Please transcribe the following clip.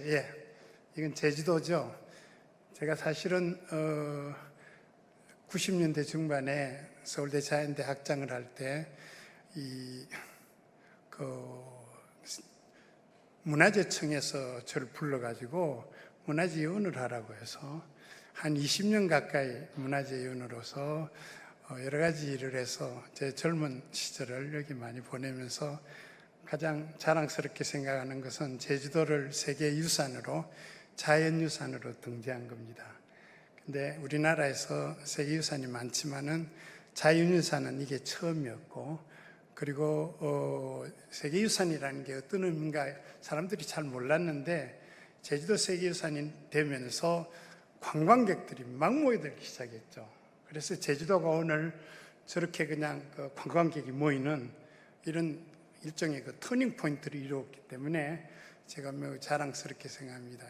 예, 이건 제주도죠. 제가 사실은 어, 90년대 중반에 서울대 자연대 학장을 할 때 이 그 문화재청에서 저를 불러가지고 문화재위원을 하라고 해서 한 20년 가까이 문화재위원으로서 어, 여러 가지 일을 해서 제 젊은 시절을 여기 많이 보내면서 가장 자랑스럽게 생각하는 것은 제주도를 세계 유산으로 자연 유산으로 등재한 겁니다. 근데 우리나라에서 세계 유산이 많지만은 자연 유산은 이게 처음이었고 그리고 어, 세계 유산이라는 게 어떤 의미인가 사람들이 잘 몰랐는데 제주도 세계 유산이 되면서 관광객들이 막 모여들기 시작했죠. 그래서 제주도가 오늘 저렇게 그냥 그 관광객이 모이는 이런 일종의 그 터닝 포인트를 이루었기 때문에 제가 매우 자랑스럽게 생각합니다.